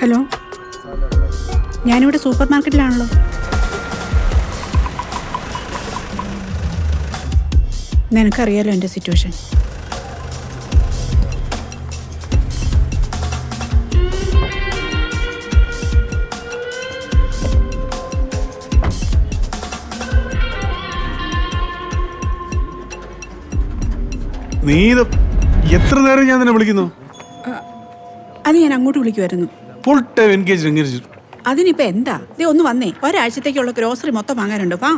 Hello. ഞാനിവിടെ super മാർക്കറ്റിലാണല്ലോ നിനക്കറിയാലോ എന്റെ സിറ്റുവേഷൻ. നീ ഇത് എത്ര നേരം ഞാൻ നിന്നെ വിളിക്കുന്നു? അത് ഞാൻ അങ്ങോട്ട് വിളിക്കുമായിരുന്നു ഫുൾ ടൈം എൻഗേജ് എൻഗേജ് അതിനിപ്പോ എന്താ? ദേ ഒന്ന് വന്നേ. ഒരാഴ്ചത്തേക്കുള്ള ഗ്രോസറി മൊത്തം വാങ്ങാനുണ്ട്. പാ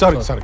സോറി സോറി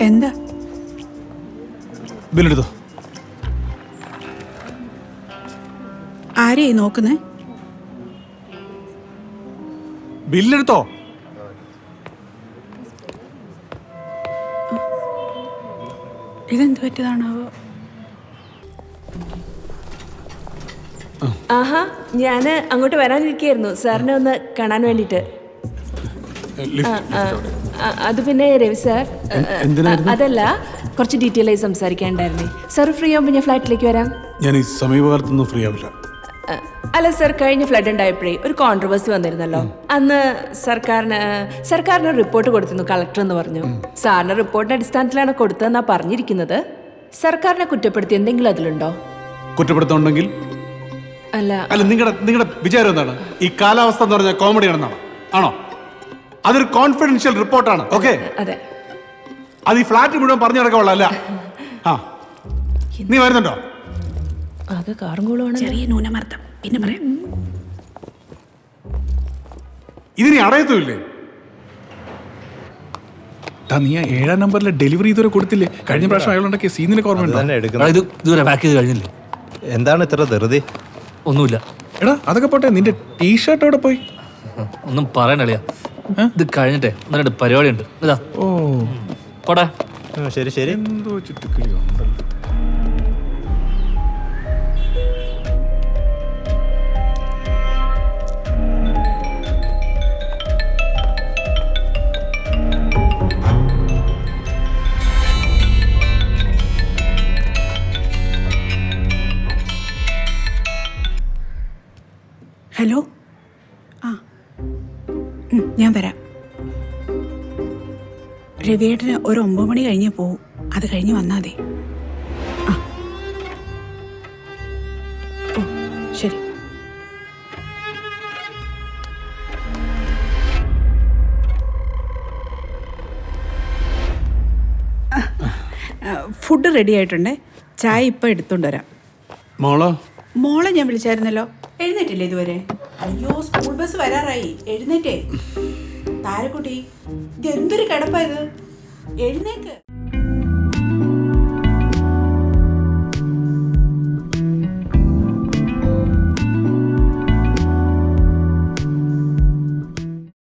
എന്താ? ബില്ലെടുത്തോ. ആരെയായി നോക്കുന്നേ? ബില്ലെടുത്തോ. ഇതെന്ത് പറ്റിയതാണാവോ ആഹാ ഞാൻ അങ്ങോട്ട് വരാനിരിക്കായിരുന്നു സാറിനെ ഒന്ന് കാണാൻ വേണ്ടിയിട്ട്. അത് പിന്നെ രവി സാർ അതല്ല കുറച്ച് ഡീറ്റെയിൽ ആയി സംസാരിക്കാണ്ടായിരുന്നേ സാർ ഫ്രീ ആകുമ്പോൾ ഞാൻ ഫ്ലാറ്റിലേക്ക് വരാം. ഞാൻ ഈ സമീപകാലത്തൊന്നും ഫ്രീ ആവില്ല. അല്ല സാർ കഴിഞ്ഞ ഫ്ലഡ് ഉണ്ടായപ്പോഴേ ഒരു കോൺട്രവേഴ്സി വന്നിരുന്നല്ലോ. അന്ന് സർക്കാരിന് സർക്കാരിന് റിപ്പോർട്ട് കൊടുത്തിരുന്നു കളക്ടർ എന്ന് പറഞ്ഞു. സാറിന് റിപ്പോർട്ടിന്റെ അടിസ്ഥാനത്തിലാണ് കൊടുത്തതെന്നാ പറഞ്ഞിരിക്കുന്നത്. സർക്കാരിനെ കുറ്റപ്പെടുത്തി എന്തെങ്കിലും അതിലുണ്ടോ? കുറ്റപ്പെടുത്തുണ്ടെങ്കിൽ അല്ല. അല്ല നിങ്ങളുടെ നിങ്ങളുടെ വിചാരം എന്താണ്? ഈ കാലാവസ്ഥ എന്ന് പറഞ്ഞാൽ കോമഡി ആണെന്നാണ്? ആണോ? അതൊരു കോൺഫിഡൻഷ്യൽ റിപ്പോർട്ടാണ് ഓക്കെ അതെ. അത് ഈ ഫ്ലാറ്റ് മുഴുവൻ പറഞ്ഞു നടക്കാനുള്ള അല്ല? ആ. നീ വരുന്നുണ്ടോ? ആകെ ചെറിയ ന്യൂനമർദ്ദം. പിന്നെ പറയാം. ഇതിനി അടയത്തുമില്ലേ? ടാ, നീ ആ ഏഴാം നമ്പറിലെ ഡെലിവറി ഇതുവരെ കൊടുത്തില്ലേ? കഴിഞ്ഞ പ്രാവശ്യം അയാളുണ്ടാക്കിയ സീനിനൊക്കെ നിനക്ക് ഓർമ്മയുണ്ടോ തന്നെ എടുക്കുന്നത്. ഇത് ഇതുവരെ പാക്ക് ചെയ്ത് കഴിഞ്ഞില്ലേ? എന്താണ് ഇത്ര വെറുതെ ഒന്നുമില്ല. എടാ അതൊക്കെ പോട്ടെ നിന്റെ ടീഷർട്ട് അവിടെ പോയി? ഒന്നും പറയണില്ല ഇത് കഴിഞ്ഞിട്ടേ. എന്നിട്ട് പരിപാടി ഉണ്ട് ഇതാ. ഓ. ശരി ശരി. എന്തോ ചുറ്റുക്കിളി ഉണ്ടല്ലോ. ഹലോ രവിയേട്ടന് ഒരു ഒമ്പത് മണി കഴിഞ്ഞ് പോവും. അത് കഴിഞ്ഞ് വന്നാൽ മതി. ആ. ഓ ശരി. ഫുഡ് റെഡി ആയിട്ടുണ്ടേ. ചായ ഇപ്പം എടുത്തോണ്ട് വരാം. മോളോ? മോളെ ഞാൻ വിളിച്ചായിരുന്നല്ലോ. എഴുന്നേറ്റില്ലേ ഇതുവരെ? അയ്യോ സ്കൂൾ ബസ് വരാറായി. എഴുന്നേറ്റേ. താരക്കുട്ടി ഇത് എന്തൊരു കിടപ്പാ ഇത്? എഴുന്നേക്ക്.